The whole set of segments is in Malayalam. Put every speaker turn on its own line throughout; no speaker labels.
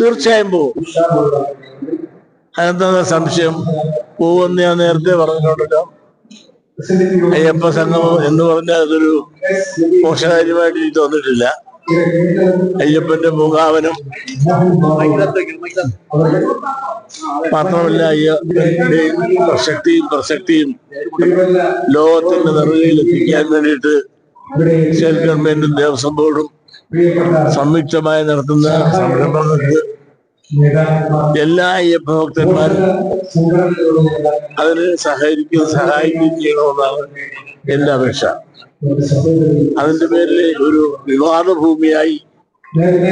തീർച്ചയായും പോവും. അതെന്താ സംശയം? പോവെന്ന് ഞാൻ നേരത്തെ പറഞ്ഞിട്ടുണ്ടല്ലോ. അയ്യപ്പ സംഗമം എന്ന് പറഞ്ഞാൽ അതൊരു മോശകാര്യമായിട്ട് എനിക്ക് തോന്നിയിട്ടില്ല. അയ്യപ്പന്റെ മൂകാവനം മാത്രമല്ല അയ്യപ്പന്റെയും പ്രസക്തിയും പ്രസക്തിയും ലോകത്തിന്റെ നിറവിൽ എത്തിക്കാൻ വേണ്ടിയിട്ട് സ്റ്റേറ്റ് ഗവൺമെന്റും ദേവസ്വം ബോർഡും സംയുക്തമായി നടത്തുന്ന സംരംഭങ്ങൾക്ക് എല്ലാ അയ്യപ്പഭക്തന്മാരും അതിന് സഹകരിക്കുകയും സഹായിക്കുകയും ചെയ്യണമെന്നാണ് എന്റെ അപേക്ഷ. അതിന്റെ പേരിൽ ഒരു വിവാദ ഭൂമിയായി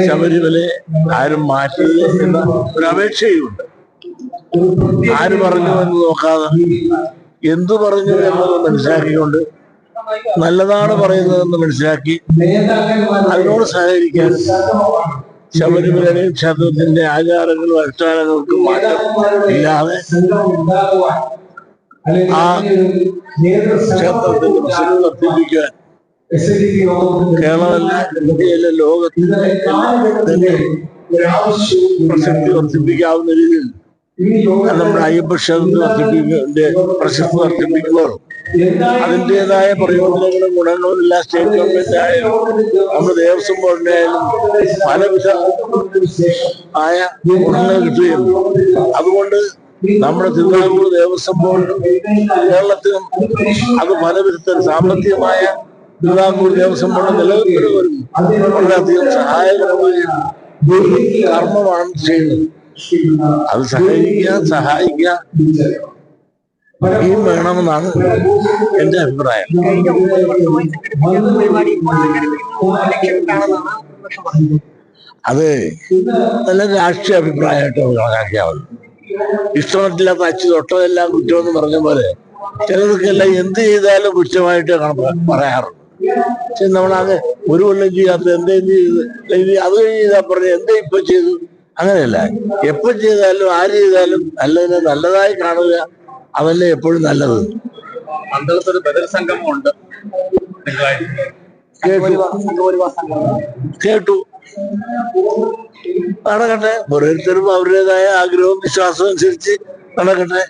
ശബരിമല ആരും മാറ്റി എന്ന ഒരു അപേക്ഷയുമുണ്ട്. ആര് പറഞ്ഞു എന്ന് നോക്കാതെ എന്തു പറഞ്ഞു എന്നത് മനസ്സിലാക്കിക്കൊണ്ട് നല്ലതാണ് പറയുന്നതെന്ന് മനസ്സിലാക്കി അതിനോട് സഹകരിക്കാൻ ശബരിമലയുടെ ക്ഷേത്രത്തിന്റെ ആചാരങ്ങളും അനുഷ്ഠാനങ്ങൾക്കും മാറ്റം ഇല്ലാതെ ആ ക്ഷേത്രത്തിന്റെ പ്രസിദ്ധി വർദ്ധിപ്പിക്കാൻ കേരളമല്ല ഇന്ത്യയിലെ ലോകത്തിന്റെ തന്നെ പ്രസക്തി വർദ്ധിപ്പിക്കാവുന്ന രീതിയിൽ നമ്മുടെ അയ്യപ്പ ക്ഷേത്രത്തിൽ വർദ്ധിപ്പിക്കുന്നതിന്റെ പ്രശസ്തി വർദ്ധിപ്പിക്കുമ്പോൾ അതിന്റെതായ പ്രയോജനങ്ങളും ഗുണങ്ങളും എല്ലാ സ്റ്റേറ്റ് ഗവൺമെന്റ് ആയാലും നമ്മുടെ ദേവസ്വം ബോർഡിനെ ആയാലും പലവിധ ആയ ഗുണങ്ങൾ കിട്ടുകയും അതുകൊണ്ട് നമ്മുടെ തിരുവിതാംകൂർ ദേവസ്വം ബോർഡ് കേരളത്തിനും അത് പല വിധത്തിൽ സാമ്പത്തികമായ തിരുവിതാംകൂർ ദേവസ്വം ബോർഡ് നിലനിൽക്കുന്നവരും വളരെയധികം സഹായകരമായ കർമ്മമാണ് ചെയ്യുന്നത് അത് സഹായിക്കുക സഹായിക്കുക. ഈ വേണമെന്നാണ് എന്റെ അഭിപ്രായം. അത് നല്ല രാഷ്ട്രീയ അഭിപ്രായമായിട്ട് കണക്കാക്കിയാവും കണക്കാക്കിയാവുന്നു ഇഷ്ടമറ്റില്ലാത്ത അച്ചു തൊട്ടതെല്ലാം കുറ്റമെന്ന് പറഞ്ഞ പോലെ ചിലർക്കെല്ലാം എന്ത് ചെയ്താലും കുറ്റമായിട്ട് പറയാറുണ്ട്. പക്ഷെ നമ്മളങ്ങ് ഒരു കൊല്ലം ചെയ്യാത്ത എന്തേ ചെയ്ത് അത് കഴിഞ്ഞ് ചെയ്താൽ പറഞ്ഞു എന്തേ ഇപ്പൊ ചെയ്തു? അങ്ങനെയല്ല. എപ്പോ ചെയ്താലും ആര് ചെയ്താലും നല്ലതിനെ നല്ലതായി കാണുക അതല്ലേ എപ്പോഴും നല്ലത്?
പന്തളത്തൊരു ബദൽ സംഗമം ഉണ്ട്
കേട്ടു. കേട്ടു. നടക്കട്ടെ. ഓരോരുത്തരും അവരുടേതായ ആഗ്രഹവും വിശ്വാസവും അനുസരിച്ച് നടക്കട്ടെ.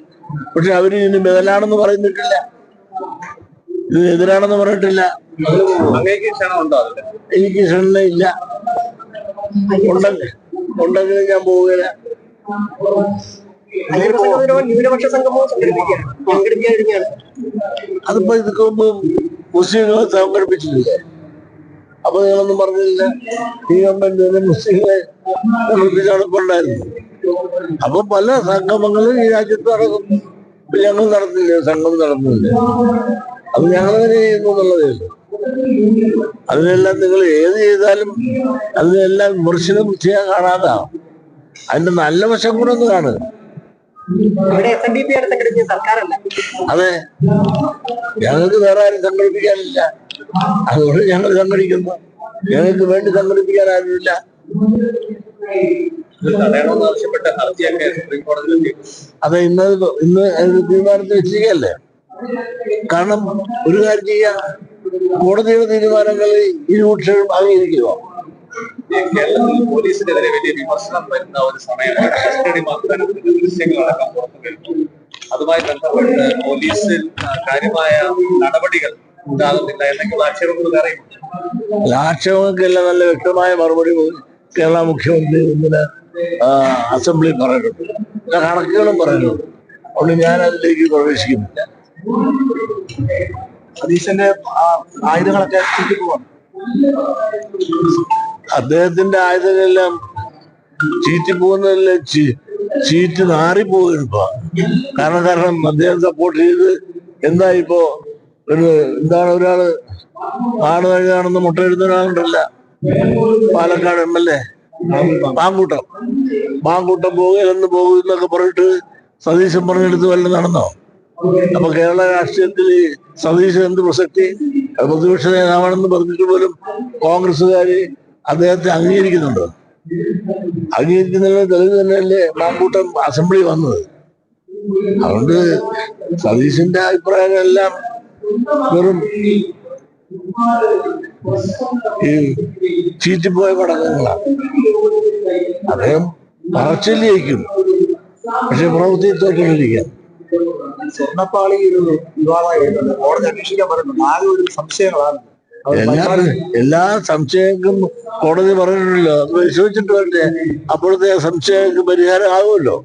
പക്ഷെ അവർ ഇതിന് ബദലാണെന്ന് പറയുന്നിട്ടില്ല ഇതിന് എതിരാണെന്ന് പറഞ്ഞിട്ടില്ല. എനിക്ക് ക്ഷണ ഇല്ല. ഉണ്ടെങ്കിൽ ഉണ്ടെങ്കിൽ ഞാൻ പോവുകയില്ല.
ന്യൂനപക്ഷ സംഗമവും സംഘടിപ്പിക്കുകയാണ്. പങ്കെടുക്കുകയാണ്
അതിപ്പോ ഇതൊക്കെ മുമ്പ് മുസ്ലിങ്ങളെ സംഘടിപ്പിച്ചിട്ടില്ലേ. അപ്പൊ നിങ്ങളൊന്നും പറഞ്ഞില്ല ഈ ഗവൺമെന്റ് മുസ്ലിങ്ങളെ ഉണ്ടായിരുന്നത്. അപ്പൊ പല സംഗമങ്ങളും ഈ രാജ്യത്ത് നടക്കും ഇപ്പൊ ഞങ്ങൾ നടത്തില്ല സംഘം നടത്തുന്നില്ല അത് ഞങ്ങൾ തന്നെ ചെയ്യുന്നു എന്നുള്ളതേ ഉള്ളൂ. അതിനെല്ലാം നിങ്ങൾ ഏത് ചെയ്താലും അതിനെല്ലാം വിമർശനം ചെയ്യാൻ കാണാതാവും. അതിന്റെ നല്ല വശം കൂടെ ഒന്ന് കാണുക. അതെ. ഞങ്ങൾക്ക് വേറെ ആരും സംഘടിപ്പിക്കാനില്ല. അതുകൊണ്ട് ഞങ്ങൾ സംഘടിക്കുന്നു. ഞങ്ങൾക്ക് വേണ്ടി സംഘടിപ്പിക്കാൻ ആരുമില്ല. അതെ ഇന്ന് ഇന്ന് തീരുമാനത്തിൽ വെച്ചിരിക്കല്ലേ കാരണം ഒരു കാര്യം ചെയ്യാം. കോടതിയുടെ തീരുമാനങ്ങൾ ഇരുപക്ഷം അംഗീകരിക്കുക
കേരളത്തിൽ പോലീസിനെതിരെ വലിയ വിമർശനം വരുന്ന ഒരു സമയമാണ് കസ്റ്റഡി മർദ്ദനത്തിന്റെ ദൃശ്യങ്ങളടക്കം പുറത്തു വരുന്നു അതുമായി ബന്ധപ്പെട്ട് പോലീസിൽ കാര്യമായ നടപടികൾ ഉണ്ടാകുന്നില്ല എന്തെങ്കിലും ആക്ഷേപങ്ങൾ അറിയുന്നുണ്ട്
ആക്ഷേപങ്ങൾക്കെല്ലാം നല്ല വ്യക്തമായ മറുപടി കേരള മുഖ്യമന്ത്രി ഇന്നലെ അസംബ്ലി പിന്നെ കണക്കുകളും പറയുന്നുണ്ട് അതുകൊണ്ട് ഞാൻ അതിലേക്ക് പ്രവേശിക്കുന്നില്ല
സതീശന്റെ ആയുധങ്ങളൊക്കെ ചുറ്റിപ്പോവാണ്.
അദ്ദേഹത്തിന്റെ ആയുധങ്ങളെല്ലാം ചീറ്റി പോകുന്നതല്ല? ചീറ്റ് നാറിപ്പോകുന്നു ഇപ്പൊ കാരണം കാരണം അദ്ദേഹം സപ്പോർട്ട് ചെയ്ത് എന്താ ഇപ്പോ ഒരു എന്താണ് ഒരാൾ ആട് കഴുകാണെന്ന് എഴുതുന്ന ഒരാളുണ്ടല്ല? Palakkad M L A. പാങ്കൂട്ടം പാങ്കൂട്ടം പോകുകയെന്ന് പോകുന്നൊക്കെ പറഞ്ഞിട്ട് സതീശൻ പറഞ്ഞെടുത്ത് വല്ലതും നടന്നോ? അപ്പൊ കേരള രാഷ്ട്രീയത്തിൽ സതീശൻ എന്ത് പ്രസക്തി? പ്രതിപക്ഷ നേതാവാണെന്ന് പറഞ്ഞിട്ട് പോലും കോൺഗ്രസ്സുകാര് അദ്ദേഹത്തെ അംഗീകരിക്കുന്നുണ്ടോ? അംഗീകരിക്കുന്നതിന് തെളിവ് തന്നെയല്ലേ മാമ്പൂട്ടം അസംബ്ലി വന്നത്? അതുകൊണ്ട് സതീശന്റെ അഭിപ്രായങ്ങളെല്ലാം വെറും ഈ ചീറ്റിപ്പോയ പടക്കങ്ങളാണ്. അദ്ദേഹം പറച്ചില്ലേക്കും പക്ഷെ പ്രവൃത്തി തോറ്റിരിക്കാം
സ്വർണപ്പാളി ഒരു വിവാദമായിട്ടുണ്ട് കോടതി അന്വേഷിക്കാൻ പറയുന്നുണ്ട്. ആകെ ഒരു സംശയങ്ങളാണ്.
എല്ലാ എല്ലാ സംശയങ്ങൾക്കും കോടതി പറഞ്ഞിട്ടുണ്ടല്ലോ. അത് പരിശോധിച്ചിട്ട് വരട്ടെ അപ്പോഴത്തെ സംശയങ്ങൾക്ക് പരിഹാരം ആകുമല്ലോ